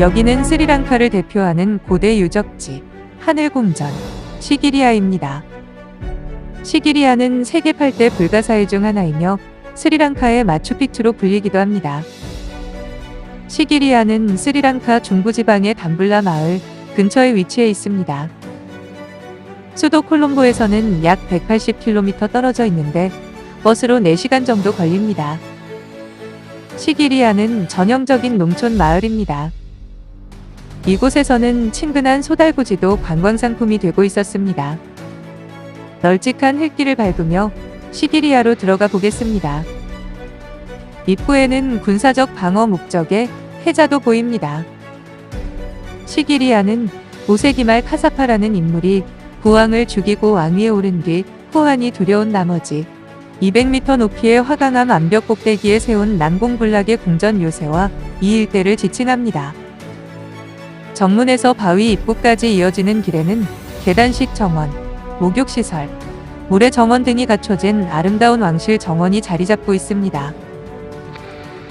여기는 스리랑카를 대표하는 고대 유적지 하늘궁전 시기리아입니다. 시기리아는 세계 8대 불가사의 중 하나이며 스리랑카의 마추픽추로 불리기도 합니다. 시기리아는 스리랑카 중부지방의 담불라 마을 근처에 위치해 있습니다. 수도 콜롬보에서는 약 180km 떨어져 있는데 버스로 4시간 정도 걸립니다. 시기리아는 전형적인 농촌 마을입니다. 이곳에서는 친근한 소달구지도 관광상품이 되고 있었습니다. 널찍한 흙길을 밟으며 시기리아로 들어가 보겠습니다. 입구에는 군사적 방어 목적의 해자도 보입니다. 시기리아는 오세기말 카사파라는 인물이 부왕을 죽이고 왕위에 오른 뒤 호환이 두려운 나머지 200m 높이의 화강암 암벽 꼭대기에 세운 난공불락의 궁전 요새와 이 일대를 지칭합니다. 정문에서 바위 입구까지 이어지는 길에는 계단식 정원, 목욕시설, 모래 정원 등이 갖춰진 아름다운 왕실 정원이 자리 잡고 있습니다.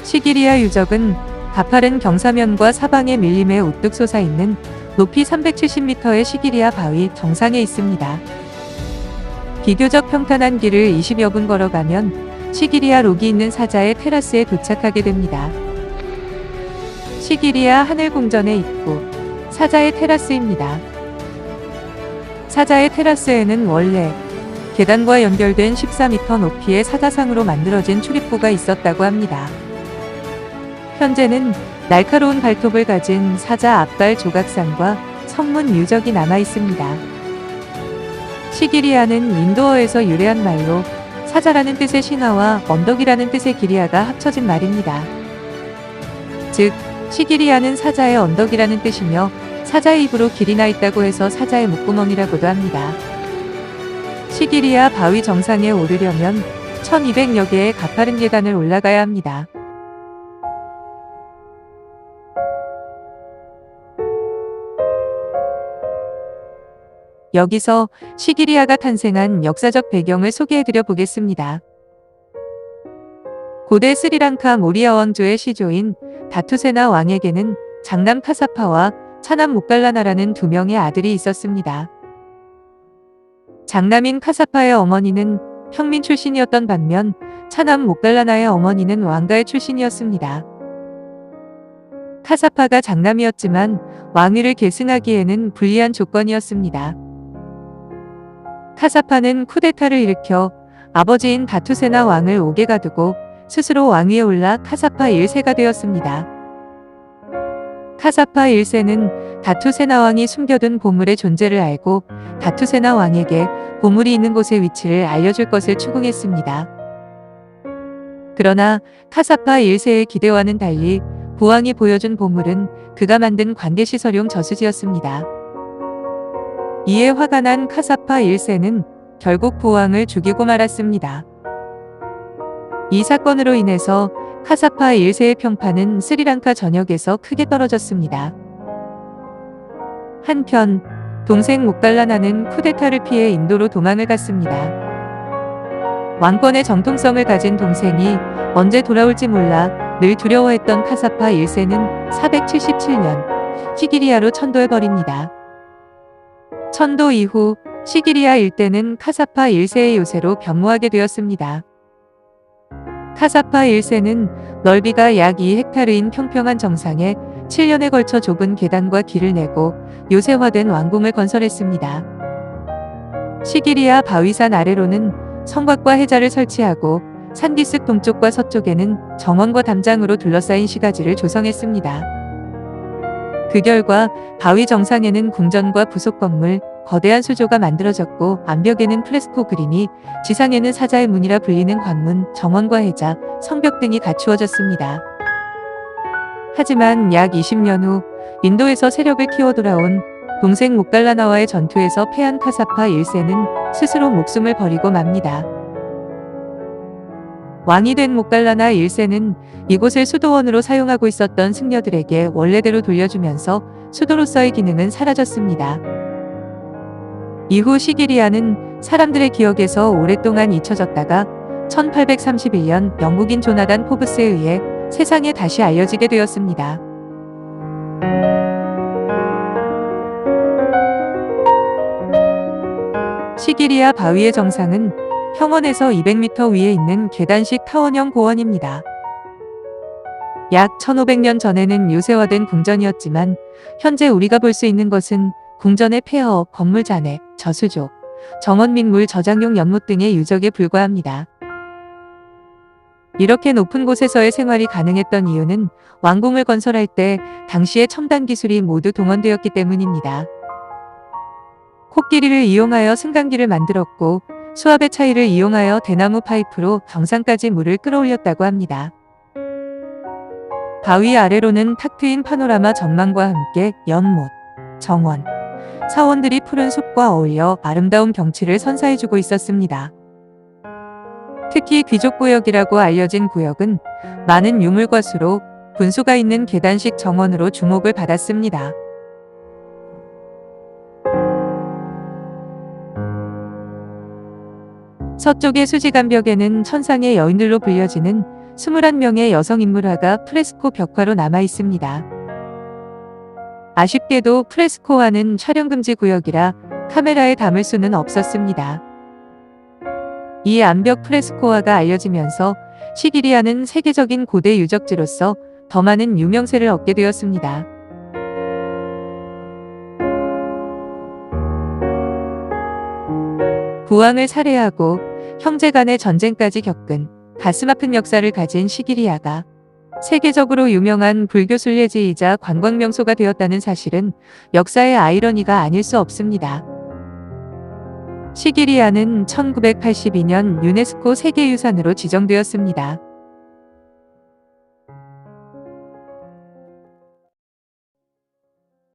시기리아 유적은 가파른 경사면과 사방의 밀림에 우뚝 솟아 있는 높이 370m의 시기리아 바위 정상에 있습니다. 비교적 평탄한 길을 20여 분 걸어가면 시기리아 록이 있는 사자의 테라스에 도착하게 됩니다. 시기리아 하늘궁전의 입구, 사자의 테라스입니다. 사자의 테라스에는 원래 계단과 연결된 14m 높이의 사자상으로 만들어진 출입구가 있었다고 합니다. 현재는 날카로운 발톱을 가진 사자 앞발 조각상과 성문 유적이 남아 있습니다. 시기리아는 인도어에서 유래한 말로 사자라는 뜻의 신화와 언덕이라는 뜻의 기리아가 합쳐진 말입니다. 즉, 시기리아는 사자의 언덕이라는 뜻이며 사자의 입으로 길이 나 있다고 해서 사자의 목구멍이라고도 합니다. 시기리아 바위 정상에 오르려면 1200여 개의 가파른 계단을 올라가야 합니다. 여기서 시기리아가 탄생한 역사적 배경을 소개해드려 보겠습니다. 고대 스리랑카 모리아 왕조의 시조인 다투세나 왕에게는 장남 카사파와 차남 목갈라나라는 두 명의 아들이 있었습니다. 장남인 카사파의 어머니는 평민 출신이었던 반면 차남 목갈라나의 어머니는 왕가의 출신이었습니다. 카사파가 장남이었지만 왕위를 계승하기에는 불리한 조건이었습니다. 카사파는 쿠데타를 일으켜 아버지인 다투세나 왕을 옥에 가두고 스스로 왕위에 올라 카사파 1세가 되었습니다. 카사파 1세는 다투세나 왕이 숨겨둔 보물의 존재를 알고 다투세나 왕에게 보물이 있는 곳의 위치를 알려줄 것을 추궁했습니다. 그러나 카사파 1세의 기대와는 달리 부왕이 보여준 보물은 그가 만든 관계시설용 저수지였습니다. 이에 화가 난 카사파 1세는 결국 부왕을 죽이고 말았습니다. 이 사건으로 인해서 카사파 1세의 평판은 스리랑카 전역에서 크게 떨어졌습니다. 한편 동생 목달라나는 쿠데타를 피해 인도로 도망을 갔습니다. 왕권의 정통성을 가진 동생이 언제 돌아올지 몰라 늘 두려워했던 카사파 1세는 477년 시기리아로 천도해버립니다. 천도 이후 시기리아 일대는 카사파 1세의 요새로 변모하게 되었습니다. 카사파 1세는 넓이가 약 2헥타르인 평평한 정상에 7년에 걸쳐 좁은 계단과 길을 내고 요새화된 왕궁을 건설했습니다. 시기리아 바위산 아래로는 성곽과 해자를 설치하고 산기슭 동쪽과 서쪽에는 정원과 담장으로 둘러싸인 시가지를 조성했습니다. 그 결과 바위 정상에는 궁전과 부속 건물, 거대한 수조가 만들어졌고 암벽에는 프레스코 그림이, 지상에는 사자의 문이라 불리는 관문, 정원과 해자, 성벽 등이 갖추어졌습니다. 하지만 약 20년 후 인도에서 세력을 키워 돌아온 동생 목갈라나와의 전투에서 패한 카사파 1세는 스스로 목숨을 버리고 맙니다. 왕이 된 목갈라나 1세는 이곳을 수도원으로 사용하고 있었던 승려들에게 원래대로 돌려주면서 수도로서의 기능은 사라졌습니다. 이후 시기리아는 사람들의 기억에서 오랫동안 잊혀졌다가 1831년 영국인 조나단 포브스에 의해 세상에 다시 알려지게 되었습니다. 시기리아 바위의 정상은 평원에서 200m 위에 있는 계단식 타원형 고원입니다. 약 1500년 전에는 요새화된 궁전이었지만 현재 우리가 볼 수 있는 것은 궁전의 폐허, 건물 잔해, 저수조, 정원민물 저장용 연못 등의 유적에 불과합니다. 이렇게 높은 곳에서의 생활이 가능했던 이유는 왕궁을 건설할 때 당시의 첨단 기술이 모두 동원되었기 때문입니다. 코끼리를 이용하여 승강기를 만들었고 수압의 차이를 이용하여 대나무 파이프로 정상까지 물을 끌어올렸다고 합니다. 바위 아래로는 탁 트인 파노라마 전망과 함께 연못, 정원, 사원들이 푸른 숲과 어울려 아름다운 경치를 선사해주고 있었습니다. 특히 귀족구역이라고 알려진 구역은 많은 유물과 수로 분수가 있는 계단식 정원으로 주목을 받았습니다. 서쪽의 수지감벽에는 천상의 여인들로 불려지는 21명의 여성 인물화가 프레스코 벽화로 남아 있습니다. 아쉽게도 프레스코화는 촬영 금지 구역이라 카메라에 담을 수는 없었습니다. 이 암벽 프레스코화가 알려지면서 시기리아는 세계적인 고대 유적지로서 더 많은 유명세를 얻게 되었습니다. 부왕을 살해하고 형제 간의 전쟁까지 겪은 가슴 아픈 역사를 가진 시기리아가 세계적으로 유명한 불교 순례지이자 관광 명소가 되었다는 사실은 역사의 아이러니가 아닐 수 없습니다. 시기리아는 1982년 유네스코 세계유산으로 지정되었습니다.